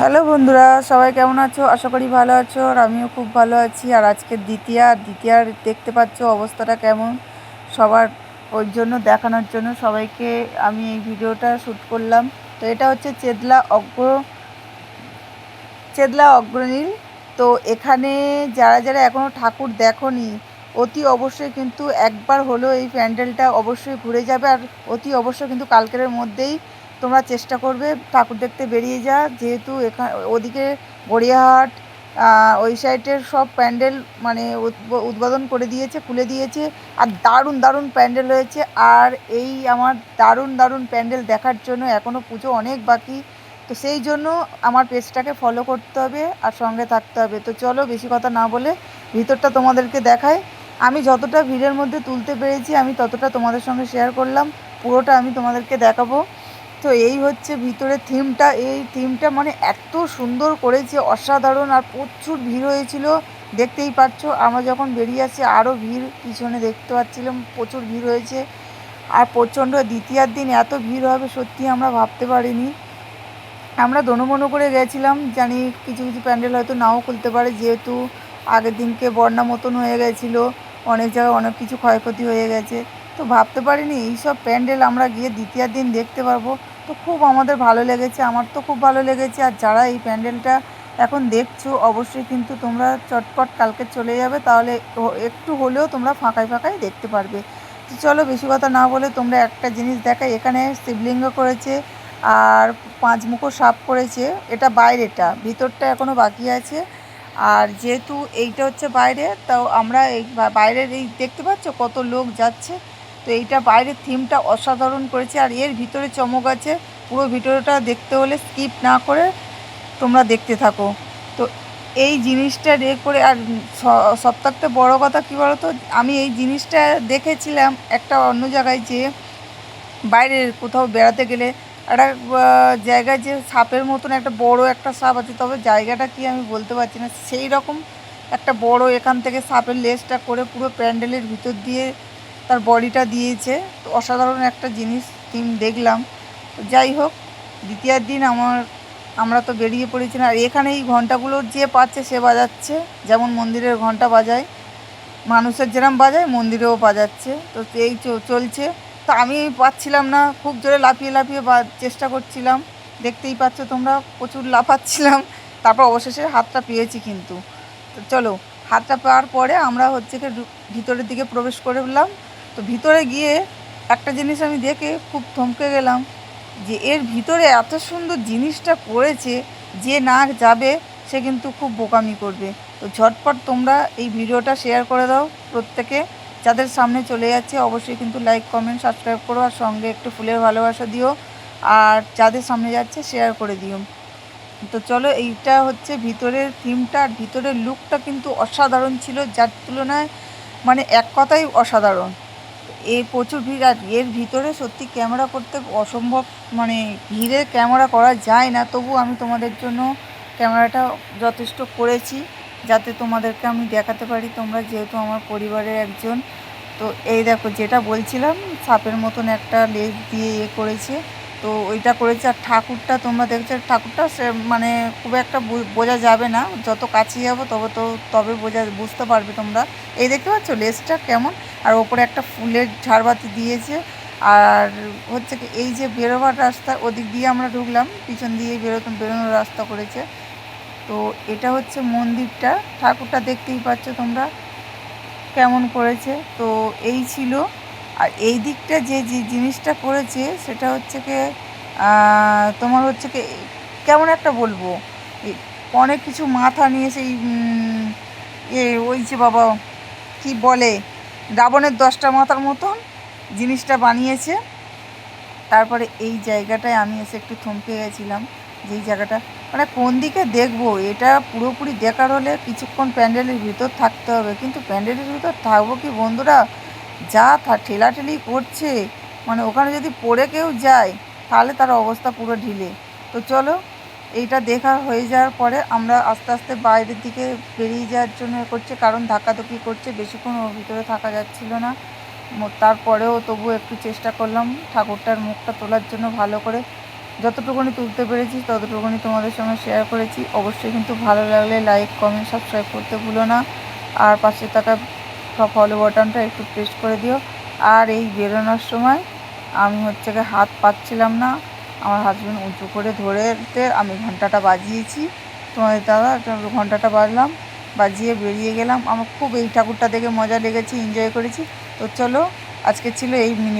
Hello বন্ধুরা, সবাই কেমন আছো? আশা করি ভালো আছো আর আমিও খুব ভালো আছি। আর আজকে দ্বিতীয়া, আর দ্বিতীয়ার দেখতে পাচ্ছ অবস্থাটা কেমন? সবার ওই জন্য, দেখানোর জন্য সবাইকে আমি এই ভিডিওটা শ্যুট করলাম। তো এটা হচ্ছে চেদলা অগ্র, চেদলা অগ্রনীল। তো এখানে যারা যারা এখনও ঠাকুর দেখনি, অতি অবশ্যই কিন্তু একবার হলো এই প্যান্ডেলটা অবশ্যই ঘুরে যাবে। আর অতি অবশ্যই কিন্তু কালকের মধ্যেই তোমরা চেষ্টা করবে ঠাকুর দেখতে বেরিয়ে যা যেহেতু এখানে ওদিকে গড়িয়াহাট ওই সাইডের সব প্যান্ডেল মানে উদ্বোধন করে দিয়েছে, খুলে দিয়েছে। আর দারুণ দারুণ প্যান্ডেল হয়েছে। আর এই আমার দারুণ দারুণ প্যান্ডেল দেখার জন্য এখনও পুজো অনেক বাকি। তো সেই জন্য আমার পেজটাকে ফলো করতে হবে আর সঙ্গে থাকতে হবে। তো চলো বেশি কথা না বলে ভিতরটা তোমাদেরকে দেখায় আমি যতটা ভিড়ের মধ্যে তুলতে পেরেছি, আমি ততটা তোমাদের সঙ্গে শেয়ার করলাম। পুরোটা আমি তোমাদেরকে দেখাবো। তো এই হচ্ছে ভিতরে থিমটা এই থিমটা মানে এত সুন্দর করেছে, অসাধারণ আর প্রচুর ভিড় হয়েছিল। দেখতেই পাচ্ছ, আমরা যখন বেরিয়ে আসছি আরও ভিড় পিছনে দেখতে পাচ্ছিলাম, প্রচুর ভিড় হয়েছে। আর প্রচণ্ড দ্বিতীয়ার দিন এত ভিড় হবে, সত্যি আমরা ভাবতে পারিনি। আমরা দনুমনু করে গেছিলাম, জানি কিছু কিছু প্যান্ডেল হয়তো নাও খুলতে পারে, যেহেতু আগের দিনকে বন্যা মতন হয়ে গেছিল, অনেক জায়গায় অনেক কিছু ক্ষয়ক্ষতি হয়ে গেছে। তো ভাবতে পারিনি, এইসব প্যান্ডেল আমরা গিয়ে দ্বিতীয় দিন দেখতে পারব। তো খুব আমাদের ভালো লেগেছে, আমার তো খুব ভালো লেগেছে। আর যারা এই প্যান্ডেলটা এখন দেখছ, অবশ্যই কিন্তু তোমরা চটপট কালকে চলে যাবে, তাহলে একটু হলেও তোমরা ফাঁকায় ফাঁকায় দেখতে পারবে। তো চলো বেশি কথা না বলে তোমরা একটা জিনিস দেখাই, এখানে শিবলিঙ্গ করেছে আর পাঁচ মুখো সাপ করেছে, এটা বাইরেটা, ভিতরটা এখনও বাকি আছে। আর যেহেতু এইটা হচ্ছে বাইরে, তাও আমরা এই বাইরের এই দেখতে পাচ্ছ কত লোক যাচ্ছে? তো এইটা বাইরের থিমটা অসাধারণ করেছে আর এর ভিতরে চমক আছে। পুরো ভিডিওটা দেখতে হলে স্কিপ না করে তোমরা দেখতে থাকো। তো এই জিনিসটা রে করে আর সব থাকতে বড়ো কথা কী বলো তো আমি এই জিনিসটা দেখেছিলাম একটা অন্য জায়গায় যে বাইরে কোথাও বেড়াতে গেলে একটা জায়গায় যে সাপের মতন একটা বড় একটা সাপ আছে, তবে জায়গাটা কি আমি বলতে পারছি না। সেই রকম একটা বড় এখান থেকে সাপের লেজটা করে পুরো প্যান্ডেলের ভিতর দিয়ে তার বডিটা দিয়েছে। তো অসাধারণ একটা জিনিস থিম দেখলাম। যাই হোক, দ্বিতীয় দিন আমার, আমরা তো বেরিয়ে পড়েছি না। আর এখানে এই ঘন্টাগুলো যে পাচ্ছে সে বাজাচ্ছে। যেমন মন্দিরের ঘণ্টা বাজায়, মানুষের যেরম বাজায়, মন্দিরেও বাজাচ্ছে। তো এই চলছে। তো আমি পাচ্ছিলাম না, খুব জোরে লাফিয়ে লাফিয়ে বা, চেষ্টা করছিলাম। দেখতেই পাচ্ছ তোমরা, প্রচুর লাফাচ্ছিলাম। তারপর অবশেষে হাতটা পেয়েছি কিন্তু। তো চলো, হাতটা পাওয়ার পরে আমরা হচ্ছে ভিতরের দিকে প্রবেশ করে করলাম তো ভিতরে গিয়ে একটা জিনিস আমি দেখে খুব থমকে গেলাম যে এর ভিতরে এত সুন্দর জিনিসটা করেছে যে না যাবে, সে কিন্তু খুব বোকামি করবে। তো ঝটপট তোমরা এই ভিডিওটা শেয়ার করে দাও প্রত্যেকে। যাদের সামনে চলে যাচ্ছে, অবশ্যই কিন্তু লাইক কমেন্ট সাবস্ক্রাইব করো আর সঙ্গে একটু ফুলের ভালোবাসা দিও। আর যাদের সামনে যাচ্ছে শেয়ার করে দিও। তো চলো, এইটা হচ্ছে ভিতরের থিমটা আর ভিতরের লুকটা কিন্তু অসাধারণ ছিল, যার তুলনায় মানে এক কথাই অসাধারণ। এর প্রচুর ভিড়, আর এর ভিতরে সত্যি ক্যামেরা করতে অসম্ভব মানে ভিড়ে ক্যামেরা করা যায় না। তবু আমি তোমাদের জন্য ক্যামেরাটা যথেষ্ট করেছি, যাতে তোমাদেরকে আমি দেখাতে পারি। তোমরা যেহেতু আমার পরিবারের একজন, তো এই দেখো যেটা বলছিলাম, সাপের মতন একটা লেজ দিয়ে ইয়ে করেছে। তো ওইটা করেছে আর ঠাকুরটা তোমরা দেখছ, ঠাকুরটা সে মানে খুব একটা বোঝা যাবে না। যত কাছে যাব তবে তো, তবে বোঝা, বুঝতে পারবে তোমরা। এই দেখতে পাচ্ছ লেসটা কেমন? আর ওপরে একটা ফুলের ঝাড়বাতি দিয়েছে। আর হচ্ছে কি এই যে বেরোবার রাস্তা, ওদিক দিয়ে আমরা ঢুকলাম, পিছন দিয়ে বেরোতাম বেরোনোর রাস্তা করেছে। তো এটা হচ্ছে মন্দিরটা। ঠাকুরটা দেখতেই পাচ্ছ তোমরা কেমন করেছে। তো এই ছিল আর এই দিকটা যে যে জিনিসটা করেছে, সেটা হচ্ছে কি তোমার হচ্ছে কি, কেমন একটা বলব? অনেক কিছু মাথা নিয়ে সেই এ, ওই যে বাবা, কি বলে, রাবণের দশটা মাথার মতন জিনিসটা বানিয়েছে। তারপরে এই জায়গাটায় আমি এসে একটু থমকে গেছিলাম যেই জায়গাটা মানে কোন দিকে দেখব? এটা পুরোপুরি দেখার হলে কিছুক্ষণ প্যান্ডেলের ভিতর থাকতে হবে। কিন্তু প্যান্ডেলের ভিতর থাকব কি বন্ধুরা? যা ঠেলাঠেলি করছে মানে ওখানে যদি পড়ে কেউ যায়, তাহলে তার অবস্থা পুরো ঢিলে। তো চলো, এইটা দেখা হয়ে যাওয়ার পরে আমরা আস্তে আস্তে বাইরের দিকে বেরিয়ে যাওয়ার জন্য করছে, কারণ ধাক্কাধুকি করছে, বেশিক্ষণ ওর ভিতরে থাকা যাচ্ছিল না। তারপরেও তবু একটু চেষ্টা করলাম ঠাকুরটার মুখটা তোলার জন্য ভালো করে। যতটুকুনি তুলতে পেরেছি, ততটুকুনি তোমাদের সঙ্গে শেয়ার করেছি। অবশ্যই কিন্তু ভালো লাগলে লাইক কমেন্ট সাবস্ক্রাইব করতে ভুলো না। আর পাশে থাকা ফলো বাটনটা একটু প্রেস করে দিও। আর এই বেরোনোর সময় আমি হচ্ছে গিয়ে হাত পাচ্ছিলাম না, আমার হাজব্যান্ড উঁচু করে ধরেতে আমি ঘন্টাটা বাজিয়েছি। তোমাদের দাদা ঘন্টাটা বাজলাম, বাজিয়ে বেরিয়ে গেলাম। আমার খুব এই ঠাকুরটা দেখে মজা লেগেছে এনজয় করেছি। তো চলো, আজকে ছিল এই মিনি